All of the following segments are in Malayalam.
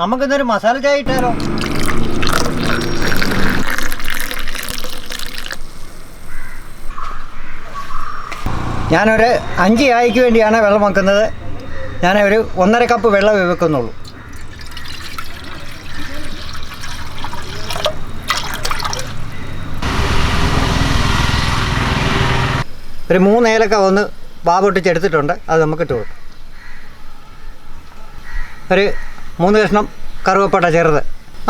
നമുക്കിന്നൊരു മസാല ചായ ഇട്ടാലോ? ഞാനൊരു അഞ്ച് ചായക്ക് വേണ്ടിയാണ് വെള്ളം വെക്കുന്നത്. ഞാൻ ഒരു ഒന്നര കപ്പ് വെള്ളം വെക്കുന്നുള്ളൂ. ഒരു മൂന്ന് ഏലക്ക ഒന്ന് ബാബൊട്ടിച്ചെടുത്തിട്ടുണ്ട് അത് നമുക്ക് ഇട്ട് ഒരു മൂന്ന് കഷ്ണം കറുവപ്പട്ട ചെറുത്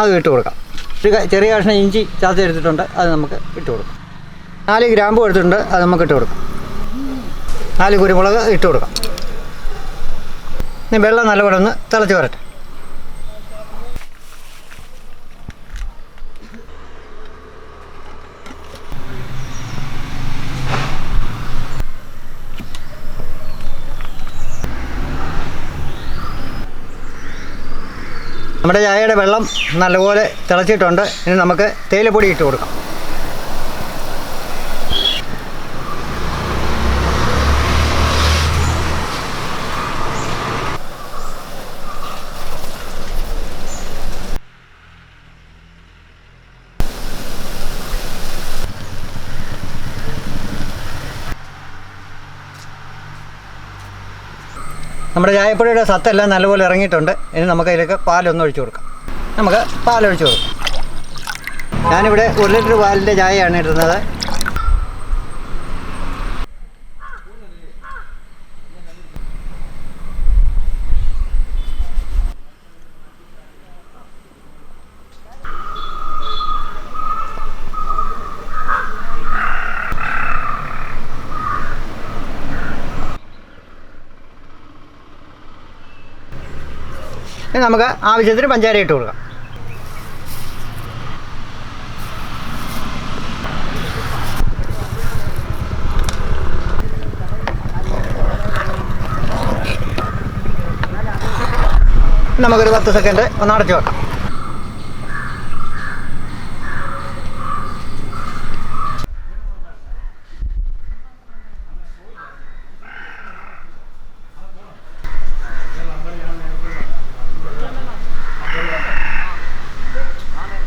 അത് ഇട്ട് കൊടുക്കാം. ഒരു ചെറിയ കഷ്ണം ഇഞ്ചി ചതച്ചെടുത്തിട്ടുണ്ട് അത് നമുക്ക് ഇട്ട് കൊടുക്കാം. നാല് ഗ്രാമ്പു എടുത്തിട്ടുണ്ട് അത് നമുക്ക് ഇട്ട് കൊടുക്കാം. നാല് കുരുമുളക് ഇട്ട് കൊടുക്കാം. ഇനി വെള്ളം നല്ലപോലെ ഒന്ന് തിളച്ച് വരട്ടെ. നമ്മുടെ ചായയുടെ വെള്ളം നല്ലപോലെ തിളച്ചിട്ടുണ്ട്. ഇനി നമുക്ക് തേയിലപ്പൊടി ഇട്ട് കൊടുക്കാം. നമ്മുടെ ചായപ്പൊടിയുടെ സത്തെല്ലാം നല്ലപോലെ ഇറങ്ങിയിട്ടുണ്ട്. ഇനി നമുക്ക് അതിലേക്ക് പാലൊന്ന് ഒഴിച്ചു കൊടുക്കാം. നമുക്ക് പാലൊഴിച്ചു കൊടുക്കാം. ഞാനിവിടെ ഒരു ലിറ്റർ പാലിന്റെ ചായയാണ് ഇടുന്നത് ഇനി നമുക്ക് ആവശ്യത്തിന് പഞ്ചാര ഇട്ട് കൊടുക്കാം. നമുക്കൊരു പത്ത് സെക്കൻഡ് ഒന്ന് അടച്ചു വെക്കാം.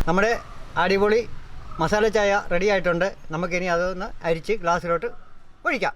നമ്മുടെ അടിപൊളി മസാല ചായ റെഡി ആയിട്ടുണ്ട്. നമുക്കിനി അതൊന്ന് അരിച്ച് ഗ്ലാസ്സിലോട്ട് ഒഴിക്കാം.